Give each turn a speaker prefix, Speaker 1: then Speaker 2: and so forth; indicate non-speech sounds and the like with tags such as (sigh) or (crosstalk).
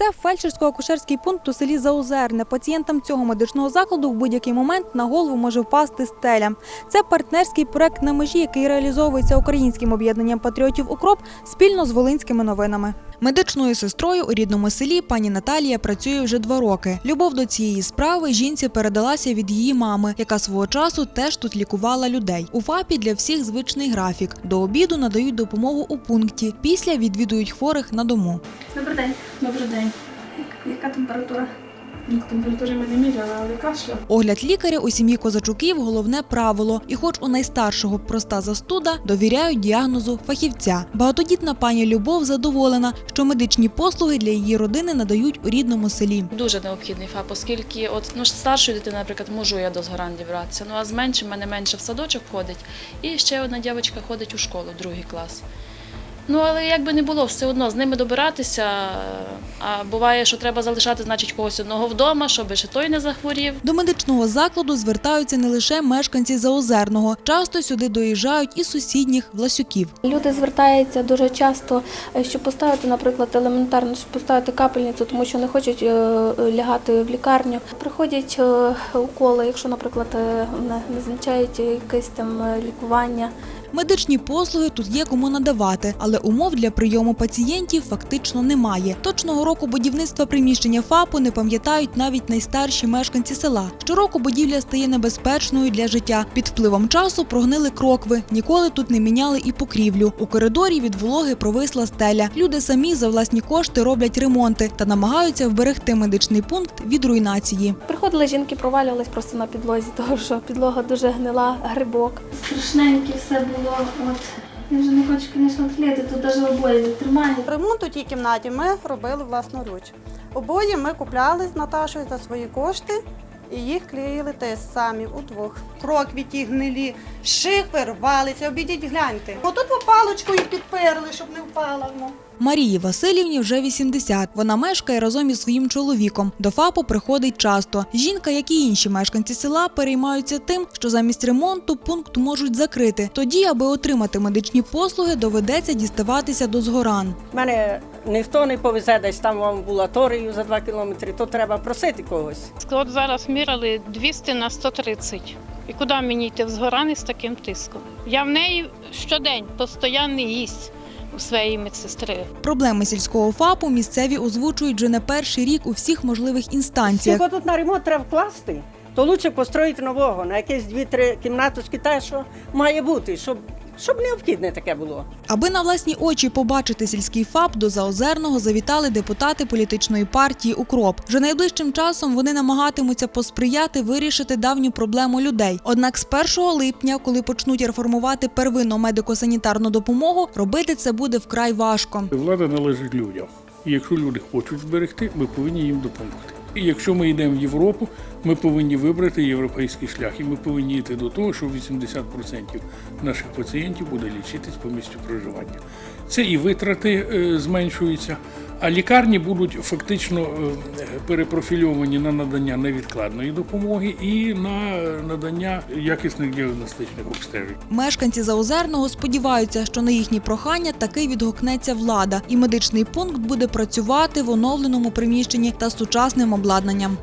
Speaker 1: Це фельдшерсько-акушерський пункт у селі Заозерне. Пацієнтам цього медичного закладу в будь-який момент на голову може впасти стеля. Це партнерський проект на межі, який реалізовується українським об'єднанням патріотів Укроп спільно з волинськими новинами. Медичною сестрою у рідному селі пані Наталія працює вже два роки. Любов до цієї справи жінці передалася від її мами, яка свого часу теж тут лікувала людей. У ФАПі для всіх звичний графік. До обіду надають допомогу у пункті. Після відвідують хворих на дому.
Speaker 2: Добрий день.
Speaker 3: Добрий день.
Speaker 2: Яка температура?
Speaker 3: Ну, Температури ми не міряли, але кашля.
Speaker 1: Огляд лікаря у сім'ї козачуків головне правило. І, хоч у найстаршого проста застуда, довіряють діагнозу фахівця. Багатодітна пані Любов задоволена, що медичні послуги для її родини надають у рідному селі.
Speaker 4: Дуже необхідний ФАП, оскільки от ну старшої дитини, наприклад, можу я до згорань дібратися. Ну а з меншим мене менше в садочок ходить. І ще одна дівчинка ходить у школу, другий клас. Ну, але як би не було, все одно з ними добиратися. А буває, що треба залишати, значить, когось одного вдома, щоб ще той не захворів.
Speaker 1: До медичного закладу звертаються не лише мешканці Заозерного. Часто сюди доїжджають і сусідніх Власюків.
Speaker 2: Люди звертаються дуже часто, е, щоб поставити, наприклад, елементарно, щоб поставити капельницю, тому що не хочуть е, е, лягати в лікарню. Приходять уколи, якщо, наприклад, не назначають якесь там лікування.
Speaker 1: Медичні послуги тут є кому надавати, але умов для прийому пацієнтів фактично немає. Точного року будівництва приміщення ФАПу не пам'ятають навіть найстарші мешканці села. Щороку будівля стає небезпечною для життя. Під впливом часу прогнили крокви. Ніколи тут не міняли і покрівлю. У коридорі від вологи провисла стеля. Люди самі за власні кошти роблять ремонти та намагаються вберегти медичний пункт від руйнації.
Speaker 2: Приходили жінки, провалювались просто на підлозі, (laughs) тому що підлога дуже гнила, грибок. Страшненьке все було. От я вже не хочу, звісно, тліти, тут навіть обоє не тримає.
Speaker 5: Ремонт у тій кімнаті ми робили власноруч. Обоє ми купляли з Наташою за свої кошти і їх клеїли теж самі удвох. Крокві ті гнилі, шифи рвалися, обійдіть гляньте. Отут по підперли, щоб не впала. Ну.
Speaker 1: Марії Васильівні вже 80. Вона мешкає разом із своїм чоловіком. До ФАПу приходить часто. Жінка, як і інші мешканці села, переймаються тим, що замість ремонту пункт можуть закрити. Тоді, аби отримати медичні послуги, доведеться діставатися до згоран.
Speaker 6: Мене ніхто не повезе десь там в амбулаторію за 2 кілометри, то треба просити когось.
Speaker 3: От зараз міряли 200 на 130. І куди мені йти в згорани з таким тиском? Я в неї щодень постійно їсть у своєї медсестри.
Speaker 1: Проблеми сільського ФАПу місцеві озвучують вже не перший рік у всіх можливих інстанціях.
Speaker 6: Якщо тут на ремонт треба вкласти, то краще построїти нового, на якісь дві-три кімнаточки, те, що має бути, щоб, щоб необхідне таке було.
Speaker 1: Аби на власні очі побачити сільський ФАП, до Заозерного завітали депутати політичної партії Укроп. Вже найближчим часом вони намагатимуться посприяти вирішити давню проблему людей. Однак з 1 липня, коли почнуть реформувати первинну медико-санітарну допомогу, робити це буде вкрай важко.
Speaker 7: Влада належить людям. І якщо люди хочуть зберегти, ми повинні їм допомогти. І якщо ми йдемо в Європу, ми повинні вибрати європейський шлях, і ми повинні йти до того, що 80% наших пацієнтів буде лічитись по місцю проживання. Це і витрати е, зменшуються, а лікарні будуть фактично е, перепрофільовані на надання невідкладної допомоги і на надання якісних діагностичних обстежень.
Speaker 1: Мешканці Заозерного сподіваються, що на їхні прохання таки відгукнеться влада, і медичний пункт буде працювати в оновленому приміщенні та сучасним обладнанням.